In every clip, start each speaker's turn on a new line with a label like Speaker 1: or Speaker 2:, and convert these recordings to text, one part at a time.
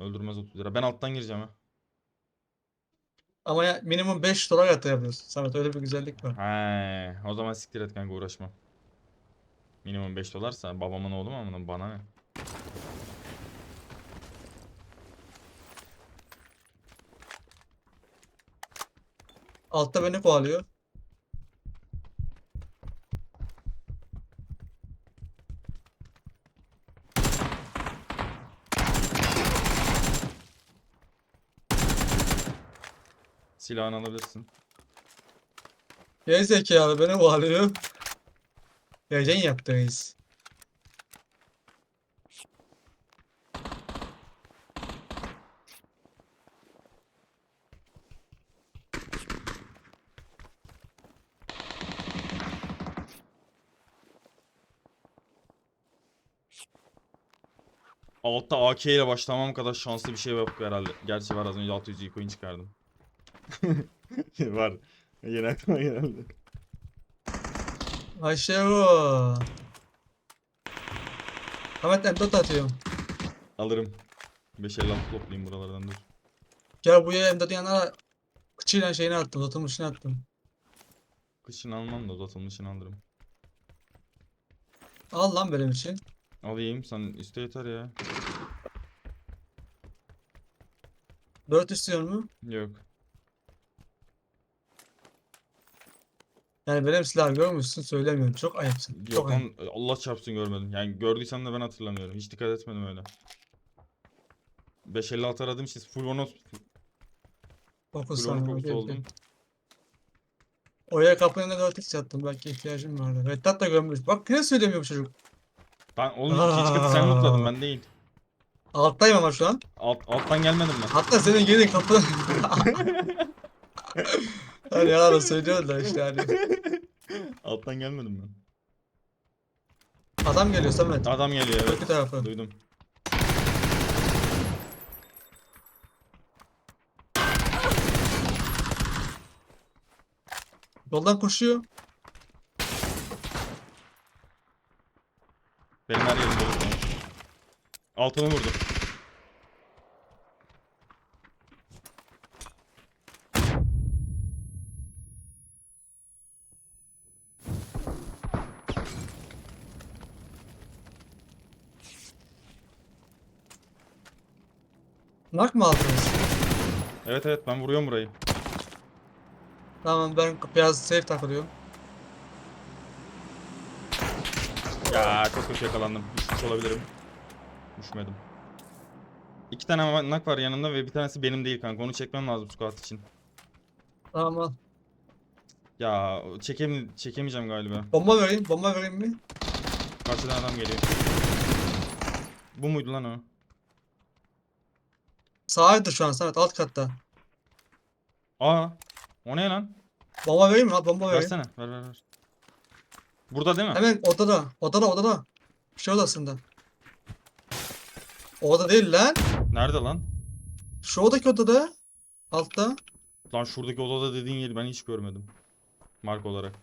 Speaker 1: Öldürmez 30 lira. Ben alttan gireceğim ha.
Speaker 2: Ama ya, minimum 5 dolar yatırabiliyorsun. Samet öyle bir güzellik var.
Speaker 1: He, o zaman siktir et kanka uğraşma. Minimum 5 dolarsa babamın oğlu mu amına bana ne?
Speaker 2: Altta beni kovalıyor.
Speaker 1: Silahını alabilirsin.
Speaker 2: Geri zekalı beni kovalıyor. Yayın yaptı reis.
Speaker 1: Altta AK ile başlamam kadar şanslı bir şey yok herhalde. Gerçi var az önce 600 coin çıkardım. var. Yine aklıma geldi.
Speaker 2: Ayşe o. Ahmet M4 atıyorum.
Speaker 1: Alırım. 556 toplayayım buralardan dur.
Speaker 2: Gel bu ya M4 yanına kıçıyla şeyini attım. Uzatılmışını attım.
Speaker 1: Kışın almam da uzatılmışını alırım.
Speaker 2: Al lan benim için.
Speaker 1: Alayım sen iste yeter ya.
Speaker 2: 4 istiyor mu?
Speaker 1: Yok.
Speaker 2: Yani benim silahı görmüşsün söylemiyorum. Çok ayıpsın.
Speaker 1: Yok
Speaker 2: Çok ayıp.
Speaker 1: lan Allah çarpsın görmedim. Yani gördüysem de ben hatırlamıyorum. Hiç dikkat etmedim öyle. 556 aradım işte full ono
Speaker 2: 9
Speaker 1: full ono
Speaker 2: saniye.
Speaker 1: fokusu oldum.
Speaker 2: Oraya kapının önüne 4 x attım. Belki ihtiyacım vardı. Reddat da görmüş. Bak yine söylemiyor bu çocuk.
Speaker 1: Ben oğlum ikinci katı sen lootladın ben değil.
Speaker 2: Alttayım ama şu an.
Speaker 1: Alt, alttan gelmedim ben.
Speaker 2: Hatta senin gelin kapı. hani yalan da söylüyorsun da işte hani.
Speaker 1: Alttan gelmedim ben.
Speaker 2: Adam geliyor Samet.
Speaker 1: Adam geliyor evet.
Speaker 2: tarafı.
Speaker 1: Duydum.
Speaker 2: Yoldan koşuyor.
Speaker 1: Benim her yerim dolu. Altını vurdu.
Speaker 2: Nak mı aldınız?
Speaker 1: Evet evet ben vuruyorum burayı.
Speaker 2: Tamam ben biraz safe takılıyorum.
Speaker 1: Ya çok kötü yakalandım. Düşmüş olabilirim. Düşmedim. İki tane nak var yanımda ve bir tanesi benim değil kanka. Onu çekmem lazım squat için.
Speaker 2: Tamam al.
Speaker 1: Ya çekem çekemeyeceğim galiba.
Speaker 2: Bomba vereyim. Bomba vereyim mi?
Speaker 1: Karşıdan adam geliyor. Bu muydu lan o?
Speaker 2: Sağıydı şu an Samet alt katta.
Speaker 1: Aa, o ne lan?
Speaker 2: Bomba vereyim mi? Al bomba vereyim.
Speaker 1: Versene. Ver ver ver. Burada değil mi?
Speaker 2: Hemen odada. Odada odada. Bir şey odasında. Oda değil lan.
Speaker 1: Nerede lan?
Speaker 2: Şu odaki odada. Altta.
Speaker 1: Lan şuradaki odada dediğin yeri ben hiç görmedim. Mark olarak.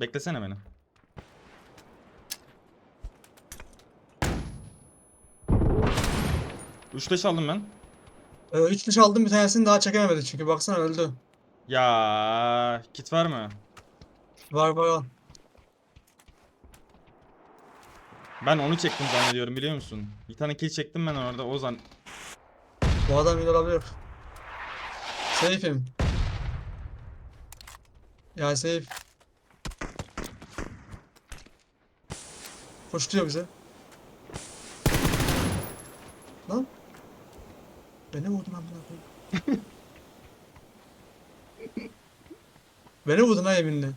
Speaker 1: Beklesene beni. Üç leş aldım ben.
Speaker 2: Ee, üç diş aldım bir tanesini daha çekemedi çünkü baksana öldü.
Speaker 1: Ya kit var mı?
Speaker 2: Var var al.
Speaker 1: Ben onu çektim zannediyorum biliyor musun? Bir tane kill çektim ben orada o zan...
Speaker 2: Bu adam iyi olabilir. Safe'im. Ya safe. Koşturuyor bize. Lan. Beni vurdun amına koyayım. Beni vurdun ha yeminle.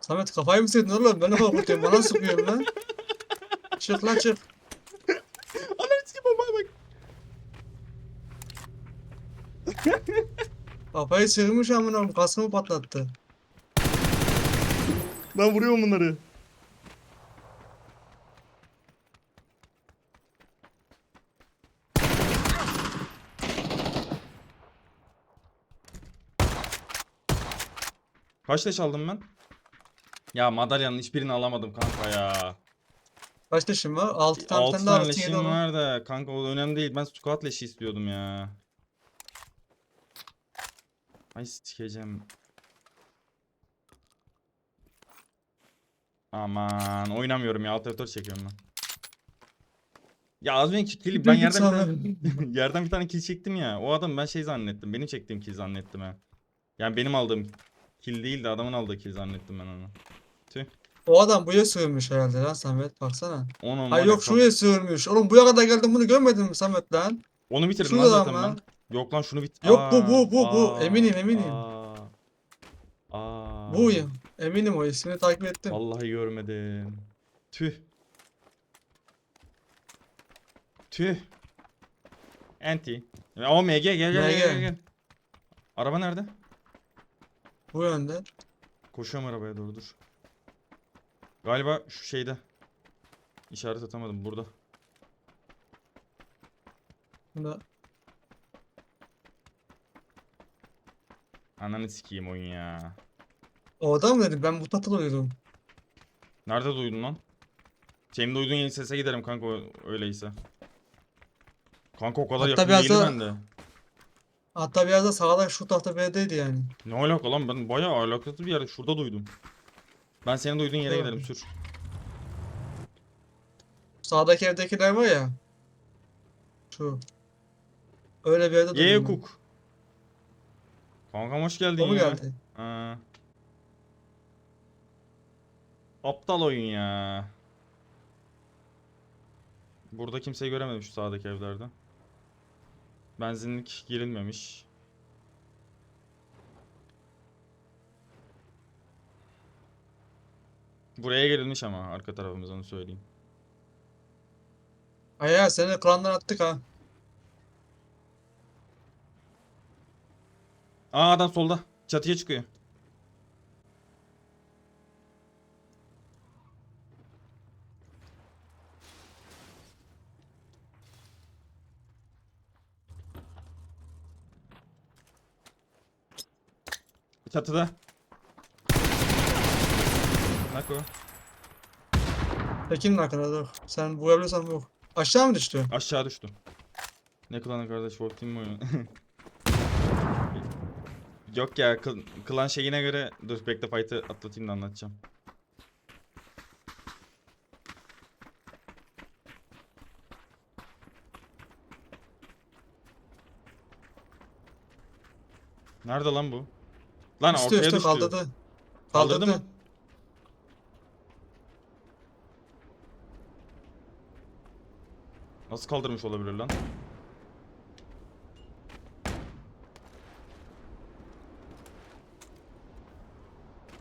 Speaker 2: Samet kafayı mı sıktın oğlum? Beni korkutuyorsun. Bana sıkıyorsun lan. Çık lan çık. Kafayı sığmış amına oğlum kaskımı patlattı.
Speaker 1: Ben vuruyorum bunları. Kaç leş aldım ben? Ya madalyanın hiçbirini alamadım kanka ya.
Speaker 2: Kaç leşin var? 6 tane,
Speaker 1: 6
Speaker 2: tane,
Speaker 1: tane leşim var da kanka o önemli değil. Ben squat leşi istiyordum ya. Ay sikeceğim. Aman oynamıyorum ya. Alt F4 çekiyorum ben. Ya az önceki kill ben yerden bir tane, yerden bir tane kill çektim ya. O adam ben şey zannettim. Benim çektiğim kill zannettim ha. Yani benim aldığım kill değil de adamın aldığı kill zannettim ben onu.
Speaker 2: O adam buraya sığınmış herhalde lan Samet baksana.
Speaker 1: Onu
Speaker 2: Ay
Speaker 1: var ya
Speaker 2: yok şuraya sığınmış. Oğlum buraya kadar geldim bunu görmedin mi Samet lan?
Speaker 1: Onu bitirdim
Speaker 2: Şurada
Speaker 1: lan zaten
Speaker 2: lan.
Speaker 1: ben. Yok lan şunu bit.
Speaker 2: Yok, bu, bu, bu, bu. Eminim, eminim.
Speaker 1: Aa, aa.
Speaker 2: Bu ya. Eminim o ismini takip ettim.
Speaker 1: Vallahi görmedim. Tüh. Tüh. Anti. O MG gel gel gel
Speaker 2: MG.
Speaker 1: gel gel. Araba nerede?
Speaker 2: Bu yönde.
Speaker 1: Koşuyorum arabaya doğru dur. Galiba şu şeyde. İşaret atamadım burada.
Speaker 2: Bunda.
Speaker 1: Ananı sikeyim oyun ya.
Speaker 2: O adam mı dedim? Ben bu tatlı duydum.
Speaker 1: Nerede duydun lan? Senin duyduğun yeni sese giderim kanka öyleyse. Kanka o kadar
Speaker 2: Hatta
Speaker 1: yakın
Speaker 2: biraz
Speaker 1: değildi
Speaker 2: da-
Speaker 1: bende.
Speaker 2: Hatta biraz da sağda şu tahta B'deydi yani.
Speaker 1: Ne alaka lan ben bayağı alakasız bir yerde şurada duydum. Ben senin duyduğun yere
Speaker 2: Tamam.
Speaker 1: giderim sür.
Speaker 2: Sağdaki evdekiler var ya. Şu. Öyle bir yerde
Speaker 1: Ye
Speaker 2: duydum ben.
Speaker 1: Kankam hoş geldin
Speaker 2: O mu
Speaker 1: ya.
Speaker 2: geldi?
Speaker 1: Ha. Aptal oyun ya. Burada kimseyi göremedim şu sağdaki evlerde. Benzinlik girilmemiş. Buraya girilmiş ama arka tarafımız onu söyleyeyim.
Speaker 2: Ay ya seni klandan attık ha.
Speaker 1: Aa adam solda. Çatıya çıkıyor. Çatıda. Bak o.
Speaker 2: Tekin'in arkada dur. Sen vurabiliyorsan vur. Aşağı mı düştü?
Speaker 1: Aşağı düştü. Ne klanı kardeş Wolf Team oyunu? Yok ya kl- klan şeyine göre dur bekle fight'ı atlatayım da anlatacağım. Nerede lan bu? Lan
Speaker 2: Üstü
Speaker 1: ortaya
Speaker 2: üstü
Speaker 1: düştü.
Speaker 2: kaldırdı.
Speaker 1: Kaldırdı
Speaker 2: Kaldırdı.
Speaker 1: mı? Nasıl kaldırmış olabilir lan?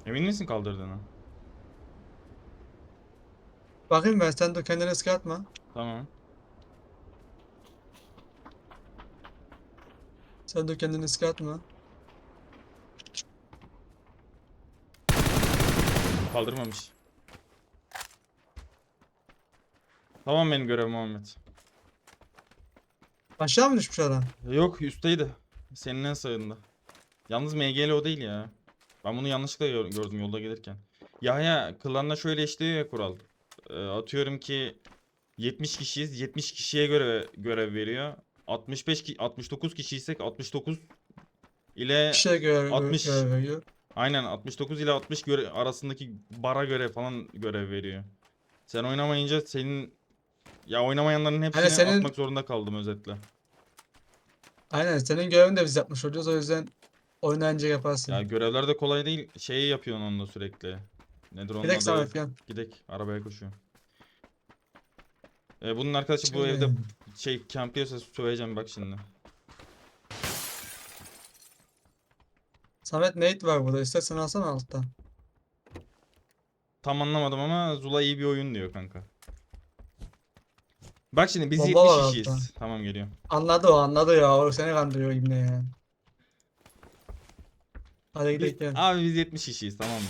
Speaker 1: Emin misin kaldırdığına?
Speaker 2: Bakayım ben sen de kendine riske atma.
Speaker 1: Tamam.
Speaker 2: Sen de kendine riske atma.
Speaker 1: Kaldırmamış. Tamam benim görevim Muhammed.
Speaker 2: Aşağı mı düşmüş adam?
Speaker 1: Yok üstteydi. Senin en sağında. Yalnız MGL o değil ya. Ben bunu yanlışlıkla gör- gördüm yolda gelirken. Ya ya klanla şöyle işliyor ya kural. Ee, atıyorum ki 70 kişiyiz. 70 kişiye göre görev veriyor. 65 ki 69 kişiysek 69 ile
Speaker 2: şey göre
Speaker 1: 60.
Speaker 2: göre veriyor.
Speaker 1: aynen 69 ile 60 göre arasındaki bara göre falan görev veriyor. Sen oynamayınca senin ya oynamayanların hepsini
Speaker 2: senin-
Speaker 1: atmak zorunda kaldım özetle.
Speaker 2: Aynen senin görevini de biz yapmış olacağız. O yüzden oynayınca yaparsın.
Speaker 1: Ya görevler de kolay değil. Şeyi yapıyorsun onunla sürekli. Nedir onun
Speaker 2: dakika
Speaker 1: adı?
Speaker 2: Samet gel.
Speaker 1: Gidek. Arabaya koşuyor. Ee, bunun arkadaşı bu evde şey kamplıyorsa söyleyeceğim bak şimdi.
Speaker 2: Samet Nate var burada. İstersen alsana alttan.
Speaker 1: Tam anlamadım ama Zula iyi bir oyun diyor kanka. Bak şimdi biz
Speaker 2: Bomba var
Speaker 1: 70 kişiyiz. Tamam geliyor.
Speaker 2: Anladı o anladı ya. O seni kandırıyor ibne ya. Hadi
Speaker 1: Biz-
Speaker 2: gidelim gel.
Speaker 1: abi biz 70 kişiyiz tamam mı?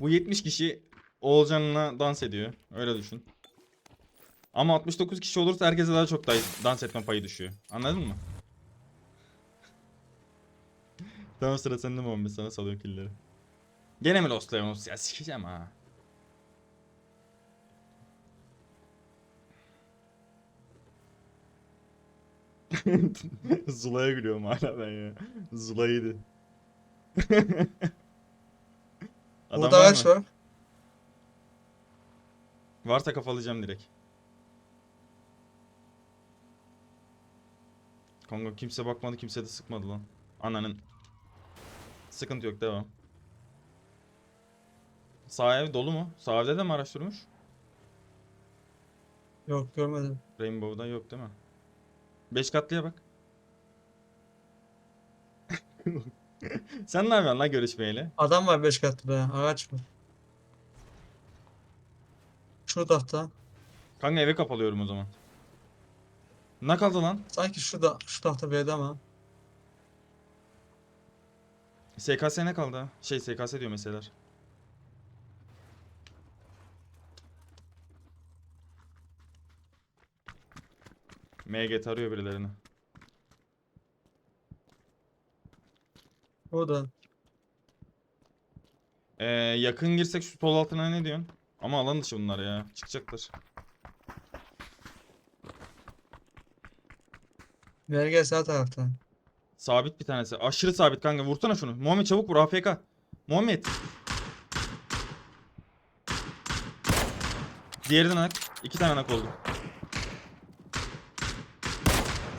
Speaker 1: Bu 70 kişi Oğulcan'la dans ediyor. Öyle düşün. Ama 69 kişi olursa herkese daha çok da- dans etme payı düşüyor. Anladın mı? Tamam sıra sende Muhammed sana salıyorum killeri. Gene mi Lost Leonos ya sikeceğim ha. Zula'ya gülüyorum hala ben ya. Zula'ydı. Adam
Speaker 2: Burada
Speaker 1: var
Speaker 2: araç
Speaker 1: mı?
Speaker 2: var.
Speaker 1: Varsa kafalayacağım direkt. Kanka kimse bakmadı kimse de sıkmadı lan. Ananın. Sıkıntı yok devam. Sağ ev dolu mu? Sağ evde de mi araç durmuş?
Speaker 2: Yok görmedim.
Speaker 1: Rainbow'da yok değil mi? 5 katlıya bak. Sen ne yapıyorsun lan görüşmeyle?
Speaker 2: Adam var 5 katlı be. Araç mı? Şu tarafta.
Speaker 1: Kanka eve kapalıyorum o zaman. Ne kaldı lan?
Speaker 2: Sanki şurada, şu tarafta bir yerde ama.
Speaker 1: SKS ne kaldı ha? Şey SKS diyor meseleler. MG tarıyor birilerini.
Speaker 2: Burada.
Speaker 1: Ee, yakın girsek şu sol altına ne diyorsun? Ama alan dışı bunlar ya. Çıkacaklar.
Speaker 2: Merge sağ tarafta.
Speaker 1: Sabit bir tanesi. Aşırı sabit kanka. Vursana şunu. Muhammed çabuk vur AFK. Muhammed. Diğerinden nak. İki tane nak oldu.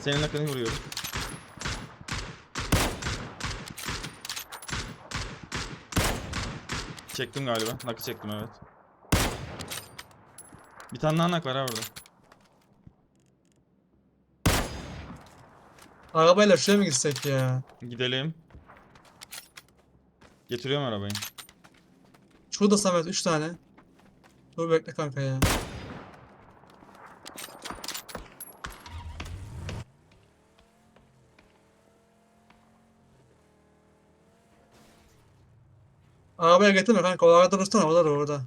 Speaker 1: Senin nakını vuruyorum. Çektim galiba. Nakı çektim evet. Bir tane daha nak var ha burada.
Speaker 2: Arabayla şuraya mı gitsek ya?
Speaker 1: Gidelim. Getiriyorum arabayı.
Speaker 2: Şurada Samet 3 tane. Dur bekle kanka ya. Arabaya getirme kanka. O arada dursun orada dur orada.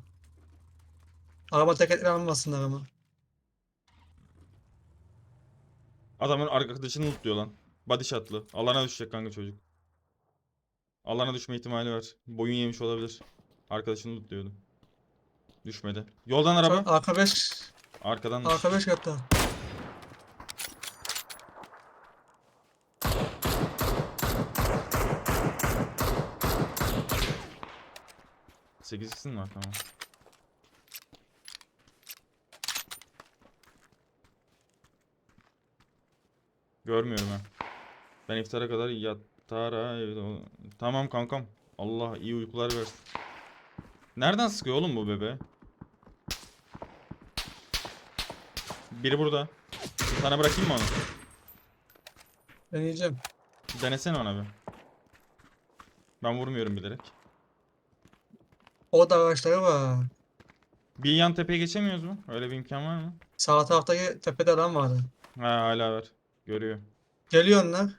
Speaker 2: Araba tekerlekle almasınlar ama.
Speaker 1: Adamın arkadaşını lootluyor lan. Body shotlı. Alana düşecek kanka çocuk. Alana düşme ihtimali var. Boyun yemiş olabilir. Arkadaşını lootluyordu. Düşmedi. Yoldan araba.
Speaker 2: Arka 5.
Speaker 1: Arkadan.
Speaker 2: Arka 5 yaptı.
Speaker 1: 8 kısım var tamam. Görmüyorum ben. Ben iftara kadar yatara Tamam kankam. Allah iyi uykular versin. Nereden sıkıyor oğlum bu bebe? Biri burada. Sana bırakayım mı onu?
Speaker 2: Deneyeceğim.
Speaker 1: Denesene ona bir. Ben vurmuyorum bilerek.
Speaker 2: Orada araçları var.
Speaker 1: Bir yan tepeye geçemiyoruz mu? Öyle bir imkan var mı?
Speaker 2: Sağ taraftaki tepede adam vardı.
Speaker 1: Ha hala var. Görüyor.
Speaker 2: Geliyor onlar.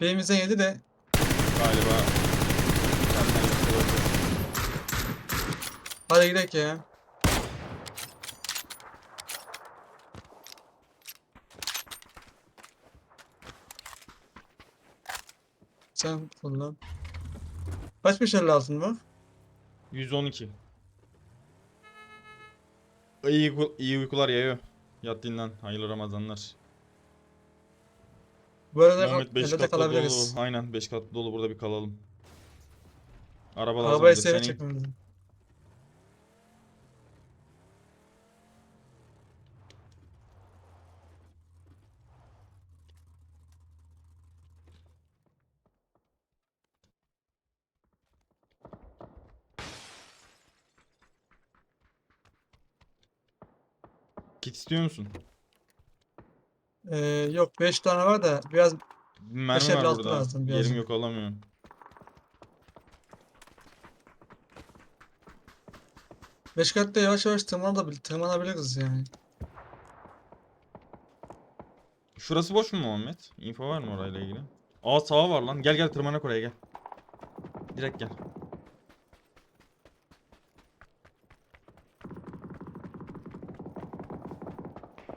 Speaker 2: Birimizden yedi de
Speaker 1: Galiba.
Speaker 2: Hadi gidelim ya. Sen kullan. Kaç bir şeyler altın var?
Speaker 1: 112. İyi, uyku- iyi uykular yayıyor. Yat dinlen. Hayırlı Ramazanlar.
Speaker 2: Bu arada
Speaker 1: Muhammed 5
Speaker 2: evde de
Speaker 1: katlı
Speaker 2: kalabiliriz.
Speaker 1: dolu. Aynen 5 katlı dolu. Burada bir kalalım. Araba lazım.
Speaker 2: Arabayı seyre çekmemiz lazım.
Speaker 1: İstiyor musun?
Speaker 2: Ee, yok 5 tane var da biraz
Speaker 1: Mermi var burada.
Speaker 2: lazım
Speaker 1: Yerim
Speaker 2: birazcık.
Speaker 1: yok alamıyorum.
Speaker 2: beş katta yavaş yavaş tırmanabil tırmanabiliriz yani.
Speaker 1: Şurası boş mu Muhammed? Info var mı orayla ilgili? Aa sağa var lan. Gel gel tırmanak oraya gel. Direkt gel.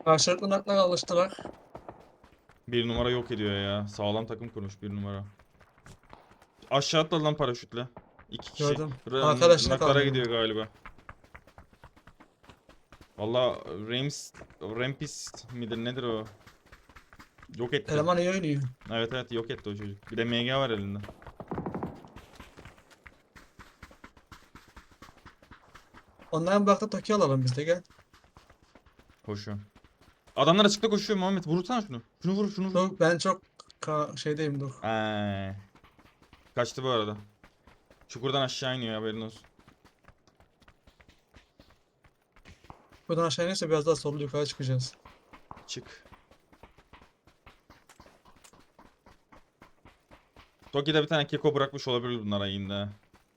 Speaker 2: Karşılıklı naklar alıştılar.
Speaker 1: Bir numara yok ediyor ya. Sağlam takım kurmuş bir numara. Aşağı atladı lan paraşütle. İki kişi.
Speaker 2: Gördüm. Arkadaşına
Speaker 1: naklara gidiyor galiba. Valla Rames, Rampist midir nedir o? Yok etti.
Speaker 2: Eleman iyi oynuyor.
Speaker 1: Evet evet yok etti o çocuk. Bir de MG var elinde.
Speaker 2: Onların bıraktı Toki alalım biz de gel.
Speaker 1: Koşuyor. Adamlar açıkta koşuyor Muhammed. Vursana şunu. Şunu vur şunu vur.
Speaker 2: Çok, ben çok ka şeydeyim dur.
Speaker 1: Eee. Kaçtı bu arada. Çukurdan aşağı iniyor haberin olsun.
Speaker 2: Buradan aşağı inerse biraz daha sollu yukarı çıkacağız.
Speaker 1: Çık. Toki'de bir tane keko bırakmış olabilir bunlara yine.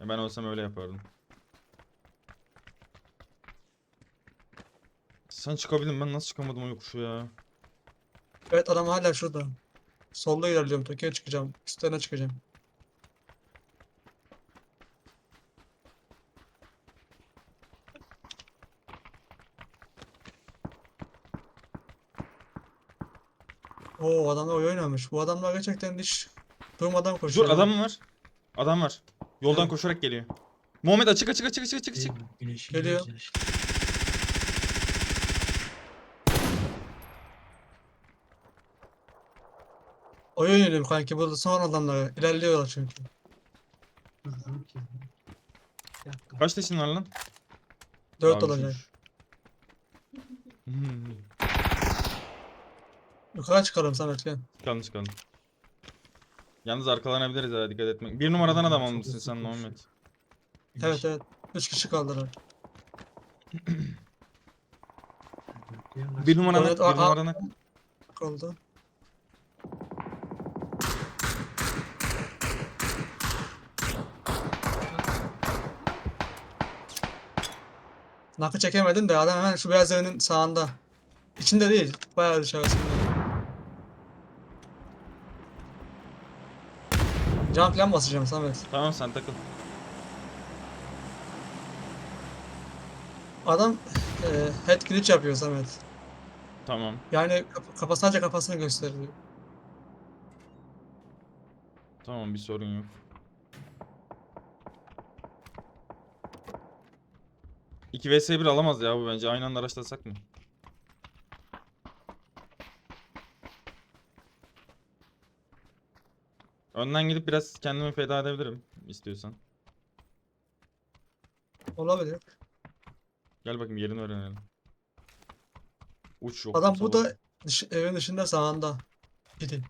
Speaker 1: Ya ben olsam öyle yapardım. Sen çıkabildin ben nasıl çıkamadım o yokuşu ya.
Speaker 2: Evet adam hala şurada. Solda ilerliyorum Toki'ye çıkacağım. Üstlerine çıkacağım. Oo adamlar oyun oynamış. Bu adamlar gerçekten hiç durmadan
Speaker 1: Dur
Speaker 2: koşuyor.
Speaker 1: adam mı var? Adam var. Yoldan koşarak geliyor. Muhammed açık açık açık açık açık açık.
Speaker 3: Güneşin
Speaker 2: Geliyor. Oyun oynuyorum kanki. Burada son adamlar ilerliyorlar çünkü.
Speaker 1: Kaç yaşın var lan?
Speaker 2: 4
Speaker 1: Abi,
Speaker 2: olacak.
Speaker 1: şuş. Hmm.
Speaker 2: Yukarı çıkalım Samet gel.
Speaker 1: Çıkalım çıkalım. Yalnız arkalanabiliriz ha dikkat etmek. Bir numaradan adam
Speaker 3: hızlı
Speaker 1: sen. Muhammed.
Speaker 2: Evet evet. 3 kişi kaldılar.
Speaker 1: Bir numaradan,
Speaker 2: Evet,
Speaker 1: bir
Speaker 2: a- a-
Speaker 1: numaradan.
Speaker 2: Kaldı. Nakı çekemedim de adam hemen şu beyaz evinin sağında. İçinde değil. Bayağı dışarısında. Cam falan basacağım Samet.
Speaker 1: Tamam sen takıl.
Speaker 2: Adam e, head glitch yapıyor Samet.
Speaker 1: Tamam.
Speaker 2: Yani kaf- sadece kafasını gösteriyor.
Speaker 1: Tamam bir sorun yok. İki vs 1 alamaz ya bu bence. Aynı anda araçlasak mı? Önden gidip biraz kendimi feda edebilirim istiyorsan.
Speaker 2: Olabilir.
Speaker 1: Gel bakayım yerini öğrenelim. Uç yok.
Speaker 2: Adam bu da dış- evin dışında sağında. Gidi.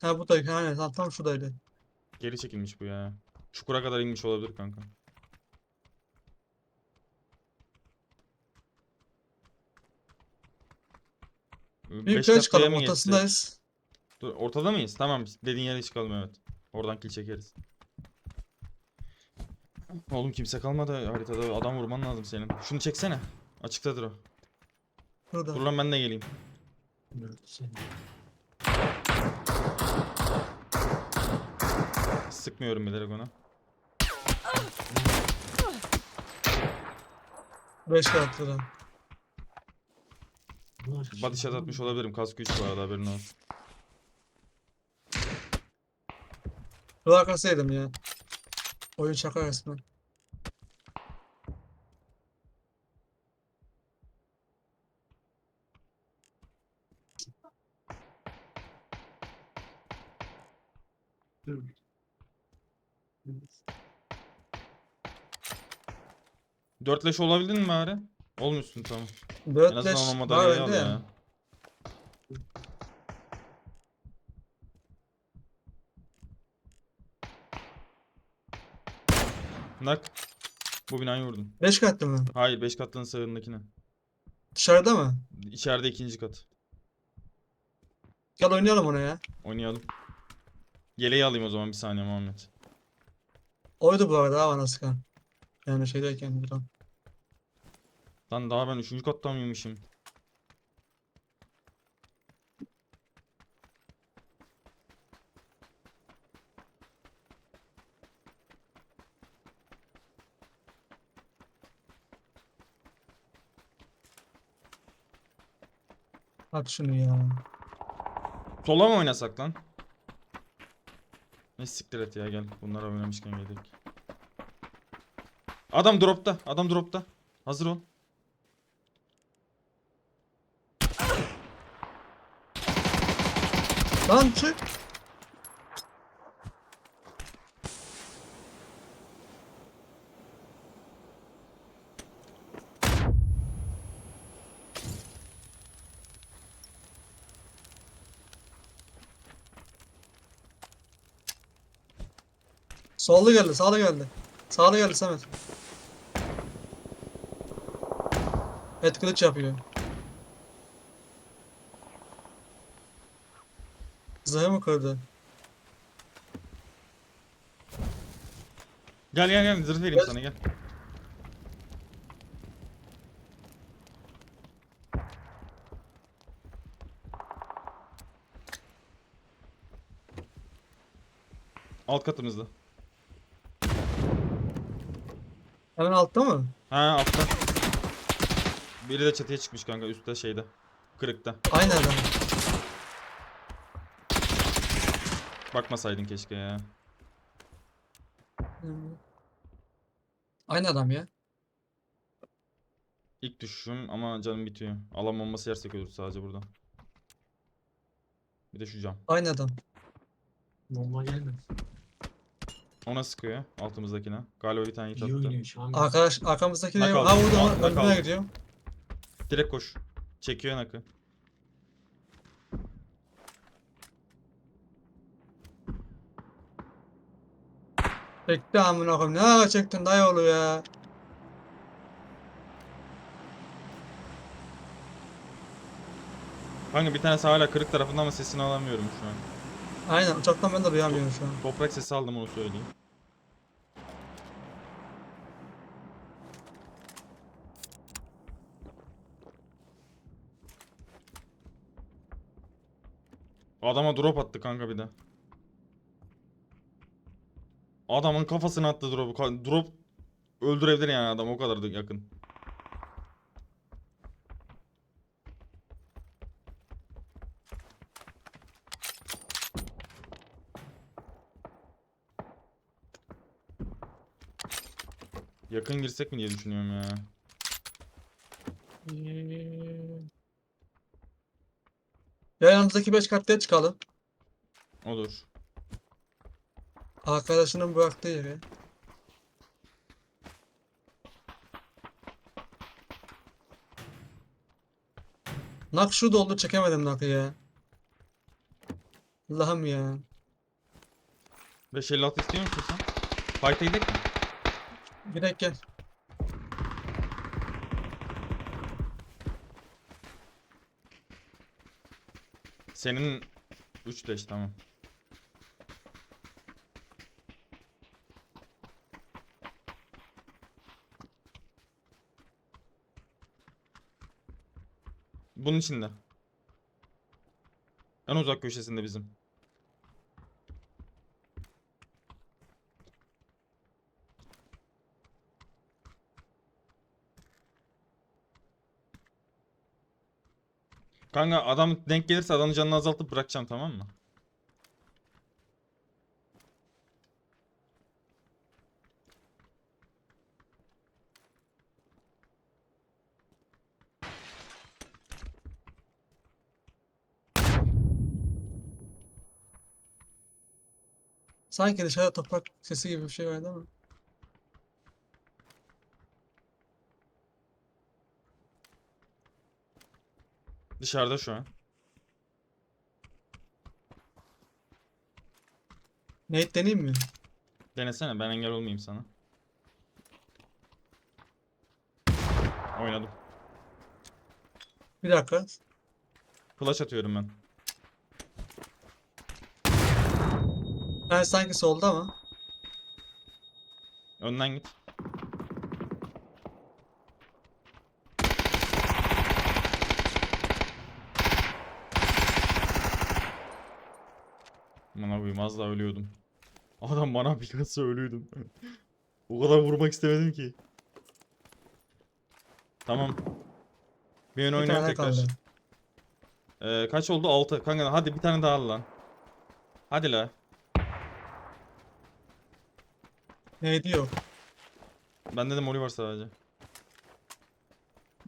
Speaker 2: Ha bu da aynen tam şuradaydı.
Speaker 1: Geri çekilmiş bu ya. Çukura kadar inmiş olabilir kanka.
Speaker 2: Yukarı
Speaker 1: dakikaya
Speaker 2: çıkalım ortasındayız.
Speaker 1: Dur, ortada mıyız? Tamam dediğin yere çıkalım evet. Oradan kill çekeriz. Oğlum kimse kalmadı haritada adam vurman lazım senin. Şunu çeksene. Açıktadır o.
Speaker 2: Burada.
Speaker 1: Dur lan ben de geleyim. Sıkmıyorum bilerek ona.
Speaker 2: 5 kağıt lira.
Speaker 1: Body shot atmış olabilirim. Kask 3 bu arada haberin olsun.
Speaker 2: Yol arkasıydım ya. Oyun şaka resmen.
Speaker 3: Dur. Evet.
Speaker 1: 4 leş olabildin mi bari? Olmuşsun tamam.
Speaker 2: 4
Speaker 1: En azından
Speaker 2: leş
Speaker 1: o
Speaker 2: var
Speaker 1: madalyayı al ya. Nak. Bu binayı vurdum.
Speaker 2: 5 katlı mı?
Speaker 1: Hayır 5 katlının sağındakine.
Speaker 2: Dışarıda mı?
Speaker 1: İçeride ikinci kat.
Speaker 2: Gel oynayalım ona ya.
Speaker 1: Oynayalım. Yeleği alayım o zaman bir saniye Muhammed.
Speaker 2: Oydu bu arada ha bana sıkan. Yani şeydeyken buradan.
Speaker 1: Lan daha ben üçüncü katta mıymışım?
Speaker 2: At şunu ya.
Speaker 1: Sola mı oynasak lan? Ne siktir et ya gel. Bunlara oynamışken geldik. Adam dropta. Adam dropta. Hazır ol.
Speaker 2: Lan çık. Solda geldi, sağda geldi. Sağda geldi Samet. Et kılıç yapıyor. Zırhı mı kırdı?
Speaker 1: Gel gel gel zırh vereyim sana gel. Alt katımızda.
Speaker 2: Hemen altta mı?
Speaker 1: Ha altta. Biri de çatıya çıkmış kanka üstte şeyde. Kırıkta.
Speaker 2: Aynı adam.
Speaker 1: Bakmasaydın keşke ya.
Speaker 2: Hmm. Aynı adam ya.
Speaker 1: İlk düşüşüm ama canım bitiyor. Alan bombası yersek ölür sadece burada. Bir de şu cam.
Speaker 2: Aynı adam.
Speaker 3: Bomba gelmedi.
Speaker 1: Ona sıkıyor altımızdakine. Galiba bir tane hit
Speaker 3: İyi
Speaker 1: attı.
Speaker 3: oynuyor şu an.
Speaker 2: Arkadaş arkamızdaki de ha vurdu ama önüne
Speaker 1: aldım.
Speaker 2: gidiyor.
Speaker 1: Direkt koş. Çekiyor nakı.
Speaker 2: Bekle amına koyayım. Ne ara çektin dayıoğlu ya.
Speaker 1: Kanka bir tanesi hala kırık tarafında ama sesini alamıyorum şu an.
Speaker 2: Aynen uçaktan ben de duyamıyorum şu an.
Speaker 1: Toprak sesi aldım onu söyleyeyim. Adama drop attı kanka bir de. Adamın kafasına attı drop'u. Ka- Drop öldürebilir yani adam o kadar da yakın. Yakın girsek mi diye düşünüyorum ya.
Speaker 2: Ya yanımızdaki 5 katlıya çıkalım.
Speaker 1: Olur.
Speaker 2: Arkadaşının bıraktığı yere. Nak şu doldu çekemedim nakı ya. Allah'ım ya.
Speaker 1: 556 istiyor musun sen? Fight'a gidelim mi?
Speaker 2: Direkt gel.
Speaker 1: Senin 3 leş tamam. Bunun içinde. En uzak köşesinde bizim. Kanka adam denk gelirse adamın canını azaltıp bırakacağım tamam mı?
Speaker 2: Sanki dışarıda toprak sesi gibi bir şey vardı ama.
Speaker 1: Dışarıda şu an.
Speaker 2: Nate deneyeyim mi?
Speaker 1: Denesene ben engel olmayayım sana. Oynadım.
Speaker 2: Bir dakika.
Speaker 1: Flash atıyorum ben.
Speaker 2: Ben sanki solda ama.
Speaker 1: Önden git. Aman abim az daha ölüyordum. Adam bana bir kasa ölüyordum. o kadar vurmak istemedim ki. Tamam. Bir ön
Speaker 2: tane
Speaker 1: tekrar.
Speaker 2: kaldı.
Speaker 1: Ee, kaç oldu? 6. Kanka hadi bir tane daha al lan. Hadi la.
Speaker 2: Neydi yok.
Speaker 1: Bende de moli var sadece.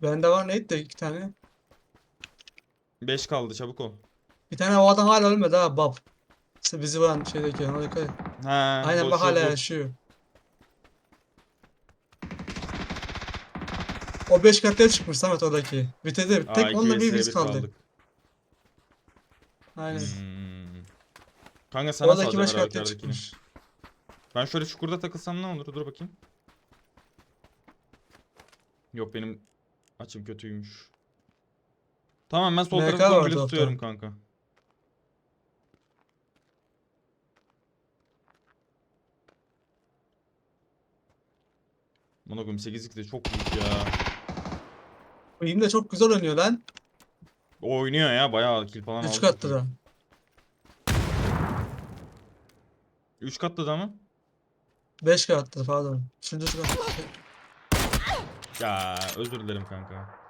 Speaker 2: Bende var neydi de iki tane.
Speaker 1: 5 kaldı çabuk ol.
Speaker 2: Bir tane o adam hala ölmedi ha bab. İşte bizi vuran şeydeki ona dikkat et.
Speaker 1: Ha,
Speaker 2: Aynen bak hala yaşıyor. O 5 katlıya çıkmış Samet oradaki.
Speaker 1: Aa,
Speaker 2: Tek onunla bir biz kaldık.
Speaker 1: kaldık.
Speaker 2: Aynen.
Speaker 1: Hmm. Kanka sana
Speaker 2: Oradaki 5
Speaker 1: salacağım
Speaker 2: katlıya
Speaker 1: arkadakini.
Speaker 2: çıkmış.
Speaker 1: Ben şöyle çukurda takılsam ne olur? Dur bakayım. Yok benim açım kötüymüş. Tamam ben sol
Speaker 2: MK
Speaker 1: tarafı komple
Speaker 2: doktor.
Speaker 1: tutuyorum kanka. Buna koyayım 8'lik de çok büyük ya.
Speaker 2: Bu de çok güzel oynuyor lan.
Speaker 1: O oynuyor ya bayağı kill falan
Speaker 2: 3
Speaker 1: aldı.
Speaker 2: katlı da.
Speaker 1: 3 katlı da mı?
Speaker 2: 5 katlı pardon. 3 katlı.
Speaker 1: Ya özür dilerim kanka.